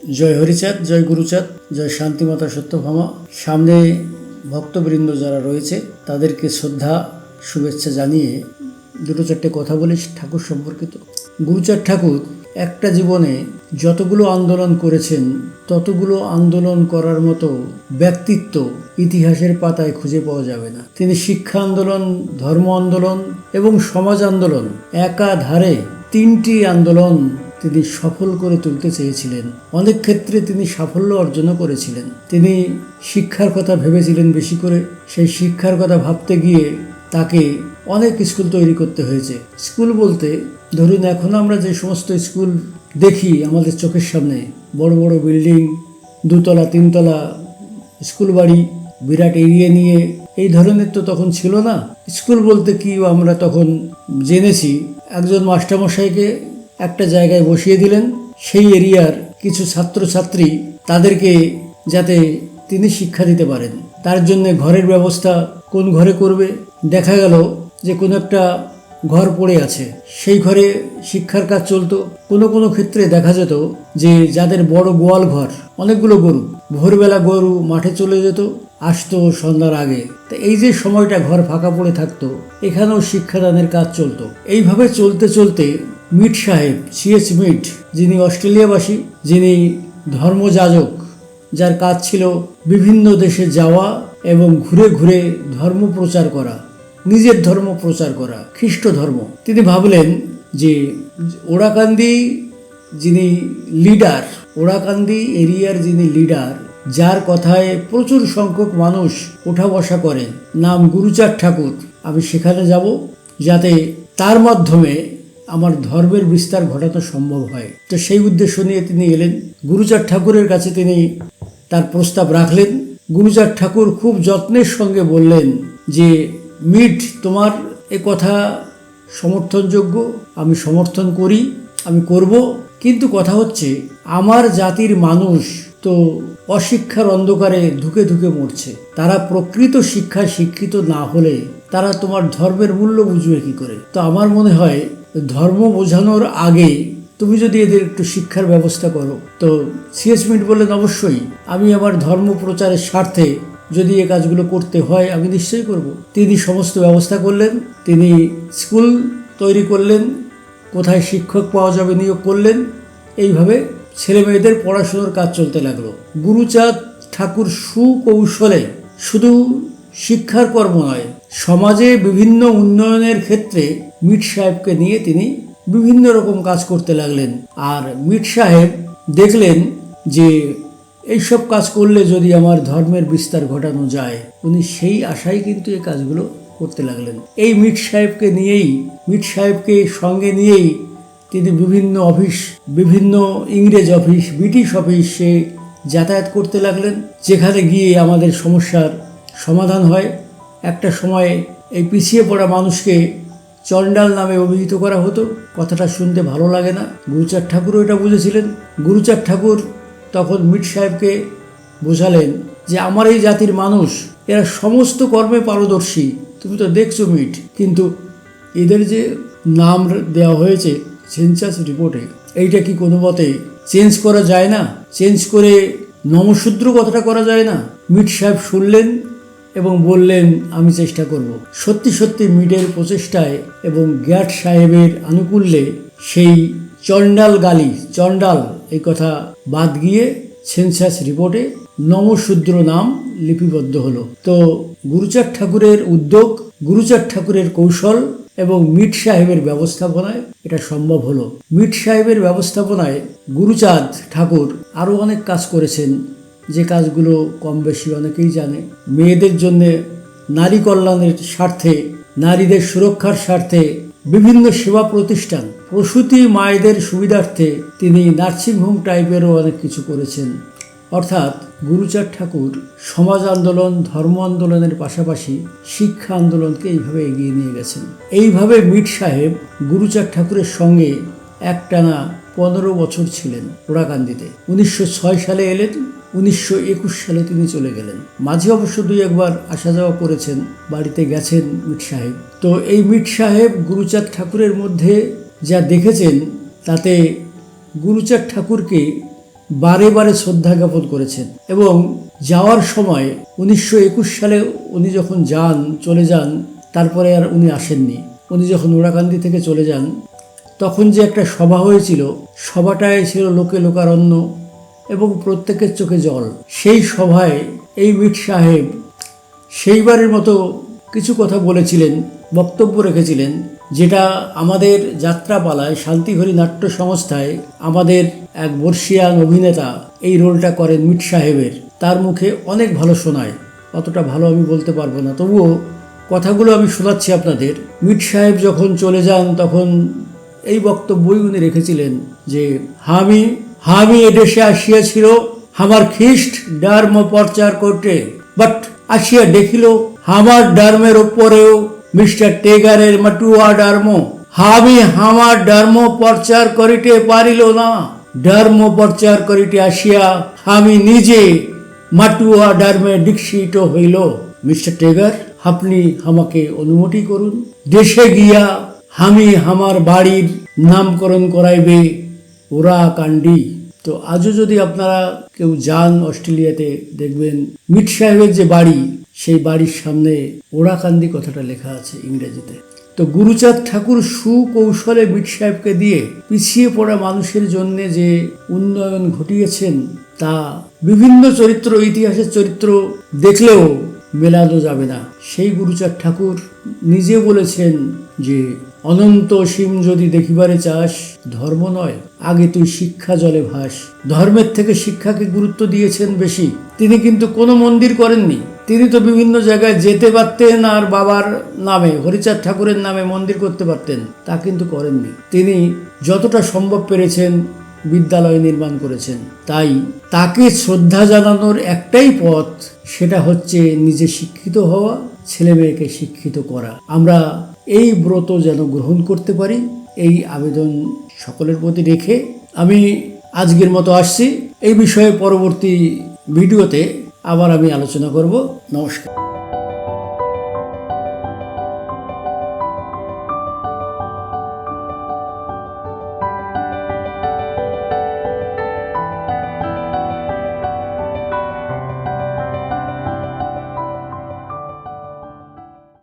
জয় হরিচাঁদ, জয় গুরুচাঁদ, জয় শান্তিমাতা সত্যভামা। সামনে ভক্তবৃন্দ যারা রয়েছে, তাদেরকে শ্রদ্ধা, শুভেচ্ছা জানিয়ে দুটো চারটে কথা বলি ঠাকুর সম্পর্কিত। গুরুচাঁদ ঠাকুর, একটা জীবনে যতগুলো আন্দোলন করেছেন, ততগুলো আন্দোলন করার মতো ব্যক্তিত্ব ইতিহাসের পাতায় খুঁজে পাওয়া যাবে না। তিনি শিক্ষা আন্দোলন, ধর্ম আন্দোলন এবং সমাজ আন্দোলন একাধারে তিনটি আন্দোলন তিনি সফল করে তুলতে চেয়েছিলেন। অনেক ক্ষেত্রে তিনি সাফল্য অর্জনও করেছিলেন। তিনি শিক্ষার কথা ভেবেছিলেন বেশি করে। সেই শিক্ষার কথা ভাবতে গিয়ে তাকে অনেক স্কুল তৈরি করতে হয়েছে। স্কুল বলতে, ধরুন এখন আমরা যে সমস্ত স্কুল দেখি আমাদের চোখের সামনে, বড় বড় বিল্ডিং, দুতলা, তিনতলা স্কুল বাড়ি, বিরাট এরিয়া নিয়ে, এই ধরনের তো তখন ছিল না। স্কুল বলতে কি আমরা তখন জেনেছি, একজন মাস্টারমশাইকে একটা জায়গায় বসিয়ে দিলেন। সেই এরিয়ার কিছু ছাত্রছাত্রী তাদেরকে যাতে তিনি শিক্ষা দিতে পারেন। তার জন্য ঘরের ব্যবস্থা কোন ঘরে করবে? দেখা গেল যে কোনো একটা ঘর পড়ে আছে। সেই ঘরে শিক্ষার কাজ চলতো। কোনো কোনো ক্ষেত্রে দেখা যেত যে যাদের বড় গোয়াল ঘর, অনেকগুলো গরু, ভোরবেলা গরু মাঠে চলে যেত, আসতো সন্ধ্যার আগে। তা এই যে সময়টা ঘর ফাঁকা পড়ে থাকতো, এখানেও শিক্ষাদানের কাজ চলতো। এইভাবে চলতে চলতে মিট সাহেব সিএচ মিট, যিনি অস্ট্রেলিয়াবাসী, যিনি ধর্মযাজক, যার কাজ ছিল বিভিন্ন দেশে যাওয়া এবং ঘুরে ঘুরে ধর্ম প্রচার করা, নিজের ধর্ম প্রচার করা, খ্রিস্ট ধর্ম। তিনি ভাবলেন যে ওরাকান্দি যিনি লিডার ওরাকান্দি এরিয়ার যিনি লিডার, যার কথায় প্রচুর সংখ্যক মানুষ ওঠা বসা করে নাম গুরুচার ঠাকুর। আমি সেখানে যাব যাতে তার মাধ্যমে আমার ধর্মের বিস্তার ঘটানো সম্ভব হয়। তো সেই উদ্দেশ্য নিয়ে তিনি এলেন। গুরুচাঁদ ঠাকুরের কাছে তিনি তার প্রস্তাব রাখলেন। গুরুচাঁদ ঠাকুর খুব যত্নের সঙ্গে বললেন যে মিট তোমার এ কথা সমর্থনযোগ্য। আমি সমর্থন করি, আমি করব। কিন্তু কথা হচ্ছে, আমার জাতির মানুষ তো অশিক্ষার অন্ধকারে ধুকে ধুকে মরছে। তারা প্রকৃত শিক্ষায় শিক্ষিত না হলে তারা তোমার ধর্মের মূল্য বুঝবে কি করে? তো আমার মনে হয় ধর্ম বোঝানোর আগে তুমি যদি এদের একটু শিক্ষার ব্যবস্থা করো। তো সিএস মিট বললেন, অবশ্যই। আমি আমার ধর্ম প্রচারের স্বার্থে যদি এ কাজগুলো করতে হয়, আমি নিশ্চয়ই করব। তিনি সমস্ত ব্যবস্থা করলেন। তিনি স্কুল তৈরি করলেন। কোথায় শিক্ষক পাওয়া যাবে নিয়োগ করলেন। এইভাবে ছেলে মেয়েদের পড়াশুনোর কাজ চলতে লাগল। গুরুচাঁদ ঠাকুর সুকৌশলে শুধু শিক্ষার কর্ম নয়, সমাজে বিভিন্ন উন্নয়নের ক্ষেত্রে মিট সাহেবকে নিয়ে তিনি বিভিন্ন রকম কাজ করতে লাগলেন। আর মিট সাহেব দেখলেন যে, এইসব কাজ করলে যদি আমার ধর্মের বিস্তার ঘটানো যায়, উনি সেই আশায় কিন্তু এই কাজগুলো করতে লাগলেন। এই মিট সাহেবকে নিয়েই মিট সাহেবকে সঙ্গে নিয়েই তিনি বিভিন্ন অফিস, বিভিন্ন ইংরেজ অফিস, ব্রিটিশ অফিসে যাতায়াত করতে লাগলেন। যেখানে গিয়ে আমাদের সমস্যার সমাধান হয়। একটা সময়ে এই পিছিয়ে পড়া মানুষকে চণ্ডাল নামে অভিহিত করা হতো। কথাটা শুনতে ভালো লাগে না। গুরুচাঁদ ঠাকুরও এটা বুঝেছিলেন। গুরুচাঁদ ঠাকুর তখন মিট সাহেবকে বোঝালেন যে, আমার এই জাতির মানুষ, এরা সমস্ত কর্মে পারদর্শী। তুমি তো দেখছ মিট কিন্তু এদের যে নাম দেওয়া হয়েছে সেন্সাস রিপোর্টে এইটা কি কোনো মতে চেঞ্জ করা যায় না? চেঞ্জ করে নমশূদ্র কথাটা করা যায় না? মিট সাহেব শুনলেন এবং বললেন, আমি চেষ্টা করব। সত্যি সত্যি মিটের প্রচেষ্টায় এবং গ্যাট সাহেবের আনুকূল্যে সেই চণ্ডাল গালি, চণ্ডাল, এই কথা বাদ গিয়ে সেন্সাস রিপোর্টে নমশূদ্র নাম লিপিবদ্ধ হলো। তো গুরুচাঁদ ঠাকুরের উদ্যোগ, গুরুচাঁদ ঠাকুরের কৌশল এবং মিট সাহেবের ব্যবস্থাপনায় এটা সম্ভব হলো। মিট সাহেবের ব্যবস্থাপনায় গুরুচাঁদ ঠাকুর আরও অনেক কাজ করেছেন। যে কাজগুলো কম বেশি অনেকেই জানে। মেয়েদের জন্যে নারী কল্যাণের স্বার্থে, নারীদের সুরক্ষার স্বার্থে বিভিন্ন সেবা প্রতিষ্ঠান, প্রসূতি মায়েদের সুবিধার্থে তিনি নার্সিংহোম টাইপেরও অনেক কিছু করেছেন। অর্থাৎ গুরুচাঁদ ঠাকুর সমাজ আন্দোলন, ধর্ম আন্দোলনের পাশাপাশি শিক্ষা আন্দোলনকে এইভাবে এগিয়ে নিয়ে গেছেন। এইভাবে মিট সাহেব গুরুচাঁদ ঠাকুরের সঙ্গে একটানা পনেরো বছর ছিলেন ওরাকান্দিতে উনিশশো সালে এলেন, উনিশশো একুশ সালে তিনি চলে গেলেন। মাঝে অবশ্য দুই একবার আসা যাওয়া করেছেন, বাড়িতে গেছেন মিট সাহেব। তো এই মিট সাহেব গুরুচাঁদ ঠাকুরের মধ্যে যা দেখেছেন, তাতে গুরুচাঁদ ঠাকুরকে বারে বারে শ্রদ্ধা জ্ঞাপন করেছেন এবং যাওয়ার সময় উনিশশো একুশ সালে উনি যখন যান, চলে যান, তারপরে আর উনি আসেননি। উনি যখন ওড়াকান্দি থেকে চলে যান, তখন যে একটা সভা হয়েছিল, সভাটায় ছিল লোকে লোকারণ্য এবং প্রত্যেকের চোখে জল। সেই সভায় এই মিট সাহেব সেইবারের মতো কিছু কথা বলেছিলেন, বক্তব্য রেখেছিলেন। যেটা আমাদের যাত্রাপালায় শান্তিঘরী নাট্য সংস্থায় আমাদের এক বর্ষিয়ান অভিনেতা এই রোলটা করেন মিট সাহেবের। তার মুখে অনেক ভালো শোনায়। অতটা ভালো আমি বলতে পারব না। তবুও কথাগুলো আমি শোনাচ্ছি আপনাদের। মিট সাহেব যখন চলে যান, তখন এই বক্তব্যই উনি রেখেছিলেন যে, হামি হামি এদেশে আসিয়াছিল আমার খ্রিস্ট ডার্ম প্রচার করতে। বাট আসিয়া দেখিল আমার ডার্মের ওপরেও মিস্টার টেগারের মাটুয়া ডার্ম। হামি আমার ডার্ম প্রচার করিতে পারিল না। ধর্ম প্রচার করিতে আসিয়া আমি নিজে মাটুয়া ডার্মে দীক্ষিত হইল। মিস্টার টেগার, আপনি আমাকে অনুমতি করুন। দেশে গিয়া আমি আমার বাড়ির নামকরণ করাইবে ওরা কান্ডি তো আজও যদি আপনারা কেউ যান অস্ট্রেলিয়াতে দেখবেন মিট সাহেবের যে বাড়ি সেই বাড়ির সামনে ওড়াকান্দি কথাটা লেখা আছে ইংরেজিতে। তো গুরুচাঁদ ঠাকুর সুকৌশলে বিট সাহেবকে দিয়ে পিছিয়ে পড়া মানুষের জন্য যে উন্নয়ন ঘটিয়েছেন, তা বিভিন্ন চরিত্র, ইতিহাসের চরিত্র দেখলেও মেলানো যাবে না। সেই গুরুচাঁদ ঠাকুর নিজে বলেছেন যে, অনন্ত সীম যদি দেখিবারে চাস, ধর্ম নয়, আগে তুই শিক্ষা জলে ভাস। ধর্মের থেকে শিক্ষাকে গুরুত্ব দিয়েছেন বেশি। তিনি কিন্তু কোনো মন্দির করেননি। তিনি তো বিভিন্ন জায়গায় যেতে পারতেন আর বাবার নামে, হরিচাঁদ ঠাকুরের নামে মন্দির করতে পারতেন, তা কিন্তু করেননি। তিনি যতটা সম্ভব পেরেছেন বিদ্যালয় নির্মাণ করেছেন। তাই তাকে শ্রদ্ধা জানানোর একটাই পথ, সেটা হচ্ছে নিজে শিক্ষিত হওয়া, ছেলে মেয়েকে শিক্ষিত করা। আমরা এই ব্রত যেন গ্রহণ করতে পারি, এই আবেদন সকলের প্রতি রেখে আমি আজকের মতো আসছি। এই বিষয়ে পরবর্তী ভিডিওতে আবার আমি আলোচনা করব। নমস্কার।